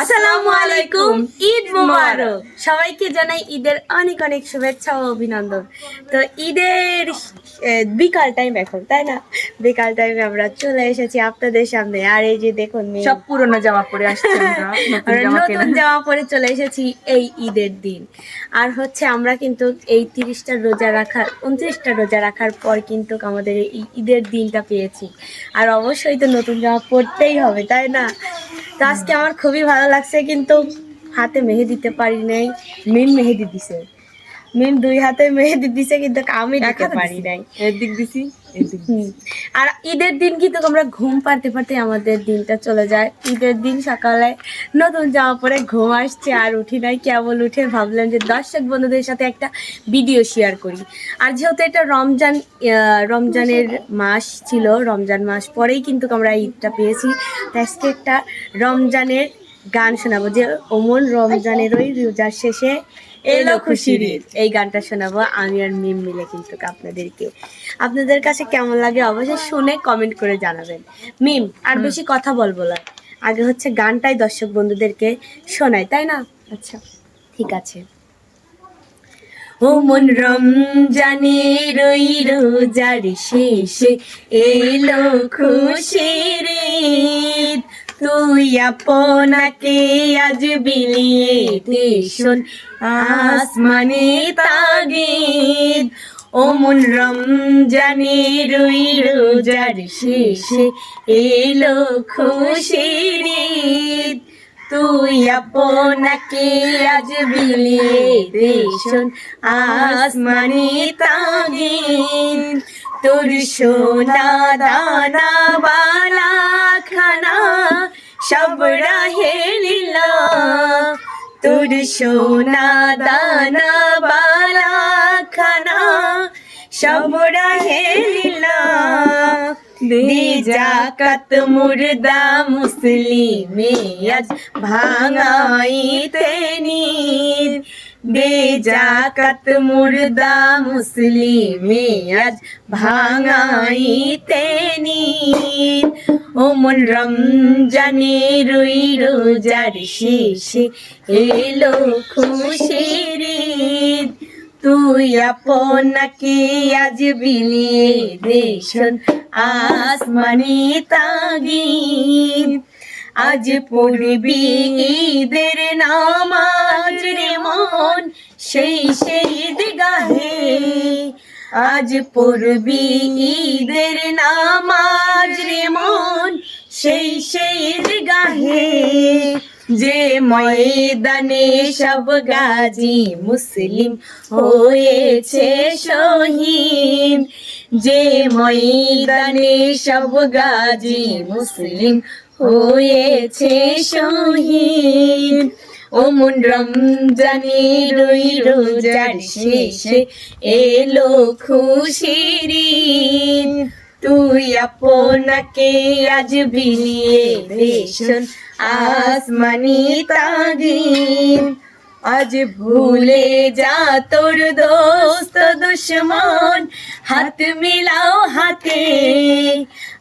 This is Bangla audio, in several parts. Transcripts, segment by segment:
আসসালামু আলাইকুম। ঈদ মুবারক। সবাইকে জানাই ঈদের অনেক অনেক শুভেচ্ছা ও অভিনন্দন। তো ঈদের বিকাল টাইম এখন তাই না? বিকাল টাইমে আমরা চলে এসেছি আপনাদের সামনে। আর এই যে দেখুন সব পুরনো জামা পরে আসছে আমরা, নতুন জামা জামা পরে চলে এসেছি এই ঈদের দিন। আর হচ্ছে আমরা কিন্তু এই তিরিশটা রোজা রাখার উনত্রিশটা রোজা রাখার পর কিন্তু আমাদের এই ঈদের দিনটা পেয়েছি। আর অবশ্যই তো নতুন জামা পরতেই হবে তাই না? তো আজকে আমার খুবই ভালো লাগছে, কিন্তু হাতে মেহেদিতে দিতে পারি নাই, মেন মেহেদি দিছে। মিম দুই হাতে মেহেদি দিছে কিন্তু আমি দিতে পারি নাই। এদিক দিছি আর ঈদের দিন কিন্তু আমরা ঘুম পাড়তে পারতে আমাদের দিনটা চলে যায়। ঈদের দিন সকালে নতুন জামা পরে ঘুম আসছে আর উঠি নাই কেবল উঠে ভাবলাম যে দর্শক বন্ধুদের সাথে একটা ভিডিও শেয়ার করি। আর যেহেতু এটা রমজান রমজানের মাস ছিল রমজান মাস পরেই কিন্তু আমরা ঈদটা পেয়েছি। তাই আজকে একটা রমজানের গান শোনাবো যে ওমন রমজানের ওই রোজার শেষে এলো খুশির এই গানটা শোনাবো আমি আর মিম মিলে কিন্তু আপনাদেরকে। আপনাদের কাছে কেমন লাগে অবশ্যই শুনে কমেন্ট করে জানাবেন। মিম আর বেশি কথা বলব না। আগে হচ্ছে গানটাই দর্শক বন্ধুদেরকে শোনাই তাই না? আচ্ছা। ঠিক আছে। ও মন রমজানের ওই রোজার শেষে এলো খুশির। তুই আপনাকে আজ বিলিয়ে দেশন আসমানে তাগিদ ও মন রমজানের ওই রোজার শেষে এলো ঈদ। তুই আপনাকে আজ বিলিয়ে দেশন আসমানি তাগিন তোর সোনা দানা বালা খানা সব রাহে লীলা। তোর সোনা দানা, বালা খানা, সব রাহে লীলা। দে জাকাত মুর্দা মুসলিমে, আজ ভাঙাইতে নিদ দে জাকাত মুর্দা মুসলিমে আজ ভাঙাইতে নিদ ও মন রমজানে রুই রোজার শেষে এলো খুশির। তুই আপনাকে আজ বিলিয়ে দেশন আসমানি তাগিদ আজ পড়বি ঈদের নামাজ রে মন, সেই শহীদ গাহে আজ পড়বি ঈদের নামাজ রে মন, সেই শহীদ গাহে যে ময়দানে সব গাজী মুসলিম হয়েছে শহীদ যে ময়দানে সব গাজী মুসলিম হয়েছে শহীদ ও মন রমজানের ওই রোজার শেষে এলো খুশির। তুই আপনাকে আজ বিলিয়ে দেশন আসমানি তাগিন। আজ ভুলে যা তোর দোস্ত দুশ্মন, হাত মিলাও হাতে।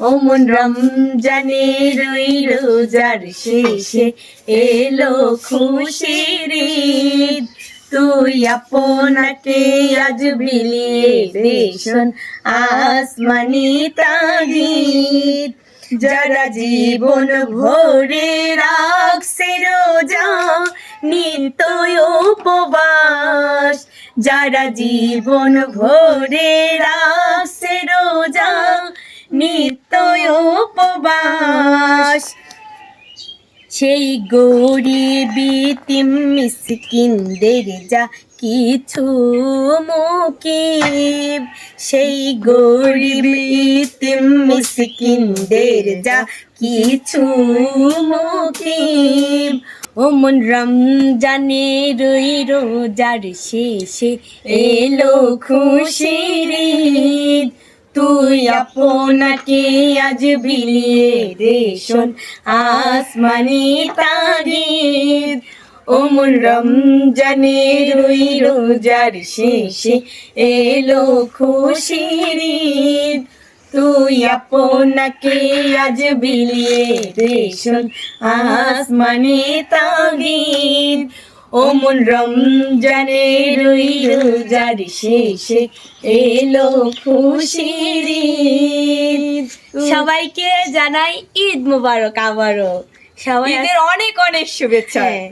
ও মন রমজানের ওই রোজার শেষে এলো খুশির। তুই আপনাকে আজ বিলিয়ে দেশন আসমানি তাগিদ যারা জীবন ভরে রাখছে রোজা, নিত্যই উপবাস যারা জীবন ভরে রাখছে রোজা উপবাস সেই গরিব তিম মিসকিনদের যা কিছু মুকিব, সেই গরিব তিম মিসকিনদের যা কিছু মুকিব ও মন রমজানের ওই রোজার শেষে এলো খুশির ঈদ। তুই আপনাকে আজ বিলিয়ে রেশন আসমানি তাগিদ ও মন রমজানের ওই রোজার শেষে এলো খুশির। তুই আপনাকে আজ বিলিয়ে রেশন আসমানে তাগিদ ও মন রমজানের রোজার শেষে এলো খুশির। সবাইকে জানাই ঈদ মুবারক আবারও। সবাই ঈদের অনেক অনেক শুভেচ্ছা। হ্যাঁ।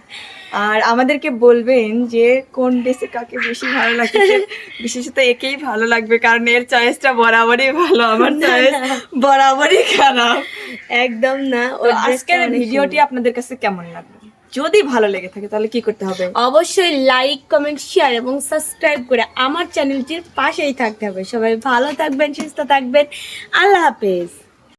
আর আমাদেরকে বলবেন যে কোন ড্রেসে কাকে বেশি ভালো লাগছে? বিশেষত একেই ভালো লাগবে কারণ এর চয়েসটা বরাবরই ভালো আমার চয়েস বরাবরই খারাপ। একদম না আজকের ভিডিওটি আপনাদের কাছে কেমন লাগবে যদি ভালো লেগে থাকে, তাহলে কি করতে হবে? অবশ্যই লাইক কমেন্ট শেয়ার এবং সাবস্ক্রাইব করে আমার চ্যানেলটির পাশেই থাকতে হবে। সবাই ভালো থাকবেন, সুস্থ থাকবেন। আল্লাহ হাফেজ।